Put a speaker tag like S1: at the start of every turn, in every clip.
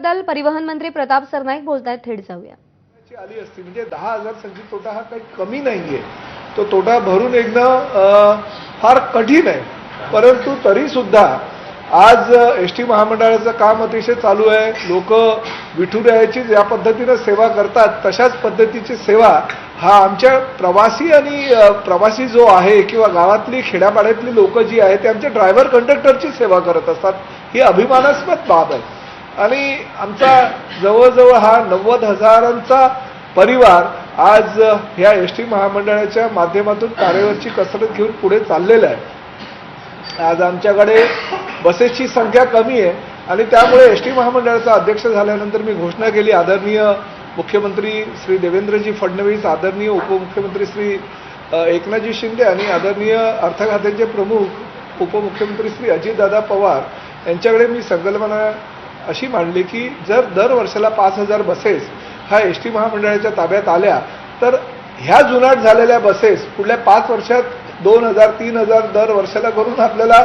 S1: याबद्दल परिवहन मंत्री प्रताप सरनाईक बोलतायत थेट जाऊया.
S2: आली असती. म्हणजे दहा हजार संचित तोटा हा काही कमी नाहीये. तो तोटा भरून येणं फार कठीण आहे. परंतु तरी सुद्धा आज एस टी महामंडळाचं काम अतिशय चालू आहे. लोक विठुरायाची ज्या पद्धतीनं सेवा करतात. तशाच पद्धतीची सेवा हा आमच्या प्रवासी आणि प्रवासी जो आहे किंवा गावातली खेड्यापाड्यातली लोक जी आहेत ते आमच्या ड्रायव्हर कंडक्टरची सेवा करत असतात. ही अभिमानास्पद बाब आहे. आणि आमचा जवळजवळ हा नव्वद हजारांचा परिवार आज ह्या एस टी महामंडळाच्या माध्यमातून तारेवरची कसरत घेऊन पुढे चाललेला आहे. आज आमच्याकडे बसेसची संख्या कमी आहे आणि त्यामुळे एस टी महामंडळाचा अध्यक्ष झाल्यानंतर मी घोषणा केली. आदरणीय मुख्यमंत्री श्री देवेंद्रजी फडणवीस आदरणीय उपमुख्यमंत्री श्री एकनाथजी शिंदे आणि आदरणीय अर्थ खात्याचे प्रमुख उपमुख्यमंत्री श्री अजितदादा पवार यांच्याकडे मी संकल्पना अशी मांडली की जर दर वर्षाला पाच हजार बसेस ह्या एस टी महामंडळाच्या ताब्यात आल्या तर ह्या जुनाट झालेल्या बसेस पुढल्या पाच वर्षात दोन हजार तीन हजार दर वर्षाला करून आपल्याला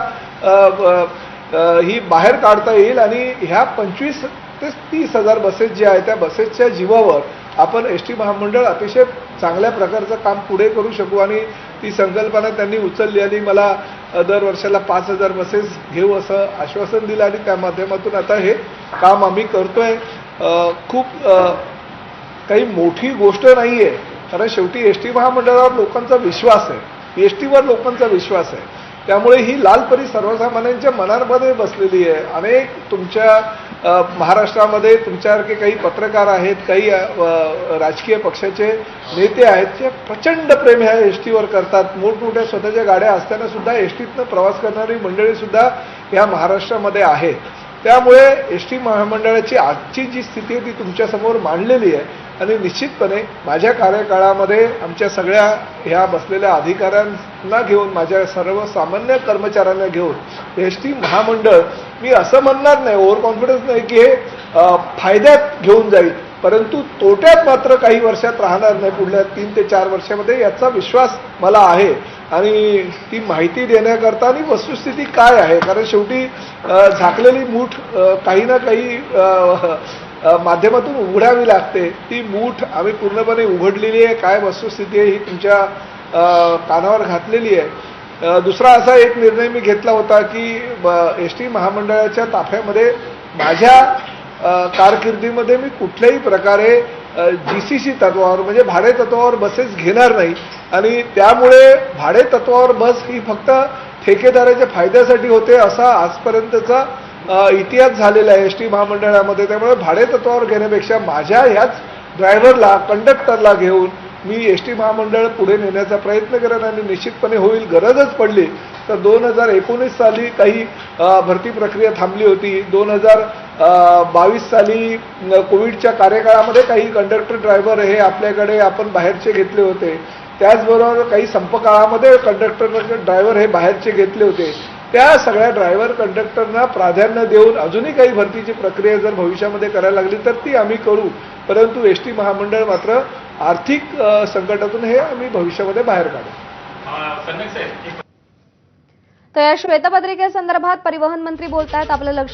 S2: ही बाहेर काढता येईल आणि ह्या पंचवीस ते तीस हजार बसेस ज्या आहेत त्या बसेसच्या जीवावर आपण एस टी महामंडळ अतिशय चांगल्या प्रकारचं काम पुढे करू शकू आणि ती संकल्पना त्यांनी उचलली आणि मला दर वर्षाला पाच हजार बसेस घेऊ असं आश्वासन दिलं आणि त्या माध्यमातून आता हे काम आम्ही करतोय. खूप काही मोठी गोष्ट नाही आहे कारण शेवटी एस टी महामंडळावर लोकांचा विश्वास आहे. एस टीवर लोकांचा विश्वास आहे. त्यामुळे ही लाल परी सर्वसामान्यांच्या मनामध्ये बसलेली आहे. अनेक तुमच्या महाराष्ट्रामध्ये तुमच्यासारखे काही पत्रकार आहेत काही राजकीय पक्षाचे नेते आहेत जे प्रचंड प्रेम ह्या एस टीवर करतात. मोठमोठ्या स्वतःच्या गाड्या असताना सुद्धा एस टीतनं प्रवास करणारी मंडळी सुद्धा महाराष्ट्रामध्ये आहेत. त्यामुळे एस टी महामंडळाची आजची जी स्थिती आहे ती तुमच्यासमोर मांडलेली आहे. आणि निश्चितपणे माझ्या कार्यकाळामध्ये आमच्या सगळ्या ह्या बसलेल्या अधिकाऱ्यांना घेऊन माझ्या सर्व सामान्य कर्मचाऱ्यांना घेऊन एस टी महामंडळ मी असं म्हणणार नाही ओव्हर कॉन्फिडन्स नाही की हे फायद्यात घेऊन जाईल. परंतु तोट्यात मात्र काही वर्षात राहणार नाही पुढल्या तीन ते चार वर्षामध्ये याचा विश्वास मला आहे. आणि ती माहिती देण्याकरता आणि वस्तुस्थिती काय आहे? कारण शेवटी झाकलेली मूठ काही ना काही माध्यमातून उघडावी लागते. ती मूठ आम्ही पूर्णपणे उघडलेली आहे. काय वस्तुस्थिती आहे ही तुमच्या कानावर घातलेली आहे. दुसरा असा एक निर्णय मी घेतला होता की एस टी महामंडळाच्या ताफ्यामध्ये माझ्या कारकिर्दीमध्ये मी कुठल्याही प्रकारे जी सी सी तत्वावर म्हणजे भाडे तत्वावर बसेस घेणार नाही. आणि त्यामुळे भाडे तत्वावर बस ही फक्त ठेकेदाराच्या फायद्यासाठी होते असा आजपर्यंतचा इतिहास झालेला आहे एस टी महामंडळामध्ये. त्यामुळे भाडेतत्वावर घेण्यापेक्षा माझ्या ह्याच ड्रायव्हरला कंडक्टरला घेऊन मी एस टी महामंडळ पुढे नेण्याचा प्रयत्न करेन आणि निश्चितपणे होईल. गरजच पडली तर दोन हजार एकोणीस साली काही भरती प्रक्रिया थांबली होती. दोन हजार बावीस साली कोविडच्या कार्यकाळामध्ये काही कंडक्टर ड्रायव्हर हे आपल्याकडे आपण बाहेरचे घेतले होते. त्याचबरोबर काही संपकाळामध्ये कंडक्टर ड्रायव्हर हे बाहेरचे घेतले होते. त्या सगळ्या ड्रायव्हर कंडक्टरना प्राधान्य देऊन अजूनही काही भरतीची प्रक्रिया जर भविष्यामध्ये करायला लागली तर ती आम्ही करू. परंतु एस टी महामंडळ मात्र आर्थिक संकटातून हे आम्ही भविष्यामध्ये बाहेर काढू.
S1: तर या श्वेतपत्रिकेसंदर्भात परिवहन मंत्री बोलतायत. आपलं लक्ष